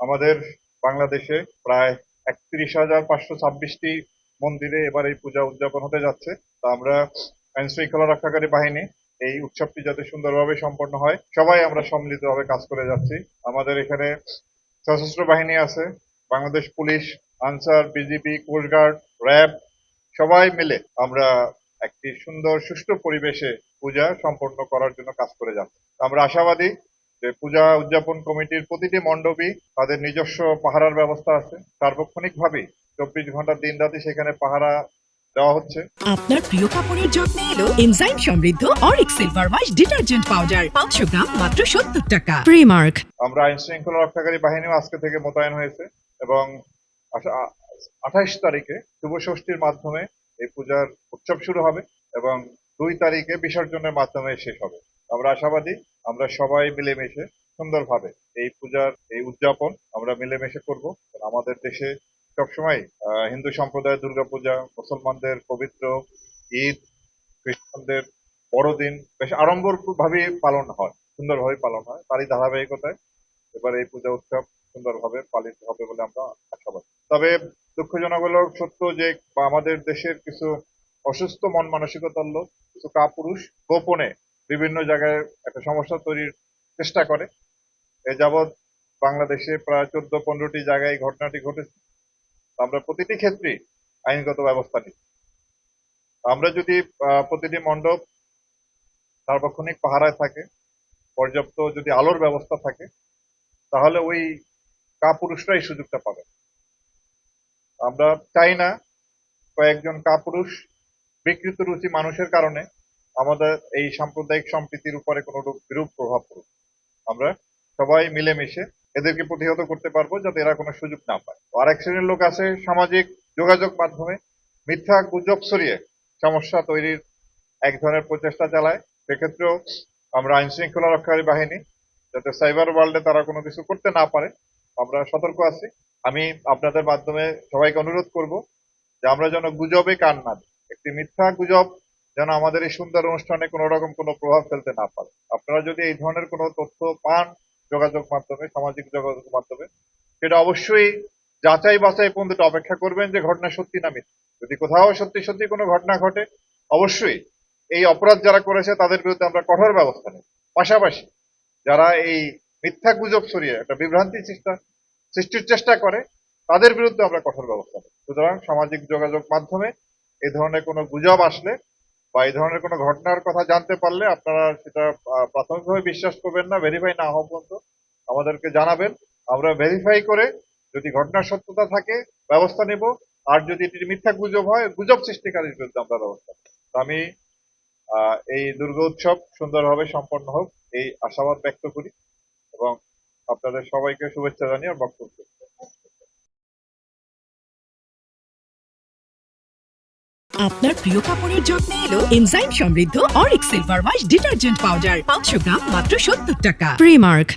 আমাদের বাংলাদেশে প্রায় একত্রিশ হাজার পাঁচশো ছাব্বিশটি মন্দিরে এবার এই পূজা উদযাপন হতে যাচ্ছে। তা আমরা আইন শৃঙ্খলা রক্ষাকারী বাহিনী এই উৎসবটি যাতে সুন্দরভাবে সম্পন্ন হয়, সবাই আমরা সম্মিলিতভাবে কাজ করে যাচ্ছি। আমাদের এখানে সশস্ত্র বাহিনী আছে, Bangladesh police, Ansar, BGB coastguard RAB, সবাই মিলে আমরা একটি সুন্দর, সুষ্ঠু পরিবেশে পূজা সম্পন্ন করার জন্য কাজ করে যাচ্ছি। আমরা আশাবাদী যে পূজা উদযাপন কমিটির প্রতিটি মণ্ডপই তাদের নিজস্ব পাহারার ব্যবস্থা আছে। সার্বক্ষণিকভাবে চব্বিশ ঘণ্টা দিন রাতে সেখানে পাহারা দেওয়া হচ্ছে। আপনার প্রিয় কাপড়ের যত্নে এলো এনজাইম সমৃদ্ধ Auric silver wash detergent powder. পাঁচশো গ্রাম মাত্র সত্তর টাকা। প্রিমার্ক। আমরা আইন শৃঙ্খলা রক্ষাকারী বাহিনীও আজকে থেকে মোতায়েন হয়েছে এবং আঠাইশ তারিখে শুভ ষষ্ঠীর মাধ্যমে এই পূজার উৎসব শুরু হবে এবং দুই তারিখে বিসর্জনের মাধ্যমে শেষ হবে। আমরা আশাবাদী আমরা সবাই মিলেমিশে সুন্দরভাবে এই পূজার এই উদযাপন আমরা মিলেমিশে করব। আমাদের দেশে সবসময় হিন্দু সম্প্রদায়ের দুর্গাপূজা, মুসলমানদের পবিত্র ঈদ, খ্রিস্টানদের বড়দিন বেশ আড়ম্বর ভাবে পালন হয়, সুন্দরভাবে পালন হয়। তারই ধারাবাহিকতায় এবার এই পূজা উৎসব সুন্দরভাবে পালিত হবে বলে আমরা আশাবাদী। তবে দুঃখজনক হলো সত্য যে আমাদের দেশের কিছু অসুস্থ মন মানসিকতার লোক, কিছু কাপুরুষ গোপনে বিভিন্ন জায়গায় একটা সমস্যা তৈরির চেষ্টা করে। এ যাবৎ বাংলাদেশে প্রায় চোদ্দ পনেরোটি জায়গায় ঘটনাটি ঘটেছে। আমরা প্রতিটি ক্ষেত্রেই আইনগত ব্যবস্থা নিই। আমরা যদি প্রতিটি মণ্ডপ সার্বক্ষণিক পাহারায় থাকে, পর্যাপ্ত যদি আলোর ব্যবস্থা থাকে, তাহলে ওই কাপুরুষরাই সুযোগটা পাবে। আমরা চাই না কয়েকজন কাপুরুষ বিকৃত রুচি মানুষের কারণে আমাদের এই সাম্প্রদায়িক সম্প্রীতির উপরে কোনো রূপ- বিরূপ প্রভাব পড়ুক। আমরা সবাই মিলেমিশে এদেরকে প্রতিহত করতে পারব যাতে এরা কোনো সুযোগ না পায়। আর এক শ্রেণির লোক আছে সামাজিক যোগাযোগ মাধ্যমে মিথ্যা গুজব ছড়িয়ে সমস্যা তৈরির এক ধরনের প্রচেষ্টা চালায়। সেক্ষেত্রেও আমরা আইন শৃঙ্খলা রক্ষাকারী বাহিনী, যাতে সাইবার ওয়ার্ল্ডে তারা কোনো কিছু করতে না পারে, আমরা সতর্ক আছি। আমি আপনাদের মাধ্যমে সবাইকে অনুরোধ করব যে আমরা যেন গুজবে কান না একটি মিথ্যা গুজব যেন আমাদের এই সুন্দর অনুষ্ঠানে কোনো রকম কোনো প্রভাব ফেলতে না পারে। আপনারা যদি এই ধরনের কোনো তথ্য পান যোগাযোগ মাধ্যমে, সামাজিক যোগাযোগ মাধ্যমে, সেটা অবশ্যই যাচাই বাছাই পর্যন্ত অপেক্ষা করবেন যে ঘটনা সত্যি না মিথ্যা। যদি কোথাও সত্যি সত্যি কোনো ঘটনা ঘটে, অবশ্যই এই অপরাধ যারা করেছে তাদের বিরুদ্ধে আমরা কঠোর ব্যবস্থা নেব। পাশাপাশি যারা এই মিথ্যা গুজব ছড়িয়ে, একটা বিভ্রান্তি চেষ্টা সৃষ্টির চেষ্টা করে, তাদের বিরুদ্ধে আমরা কঠোর ব্যবস্থা নেব। সুতরাং সামাজিক যোগাযোগ মাধ্যমে এই ধরনের কোনো গুজব আসলে বা এই ধরনের কোনো ঘটনার কথা জানতে পারলে আপনারা সেটা প্রাথমিকভাবে বিশ্বাস করবেন না ভেরিফাই না হওয়া পর্যন্ত আমাদেরকে জানাবেন। আমরা ভেরিফাই করে যদি ঘটনার সত্যতা থাকে, ব্যবস্থা নেব। আর যদি এটি মিথ্যা গুজব হয়, গুজব সৃষ্টিকারীর বিরুদ্ধে আমরা ব্যবস্থা আমি এই দুর্গা উৎসব সুন্দরভাবে সম্পন্ন হোক, এই আশাবাদ ব্যক্ত করি এবং আপনাদের সবাইকে শুভেচ্ছা জানিয়ে বক্তব্য আপনার প্রিয় কাপড়ের যত্নে এলো এনজাইম সমৃদ্ধ Auric silver wash detergent powder পাঁচশো গ্রাম মাত্র সত্তর টাকা। প্রিমার্ক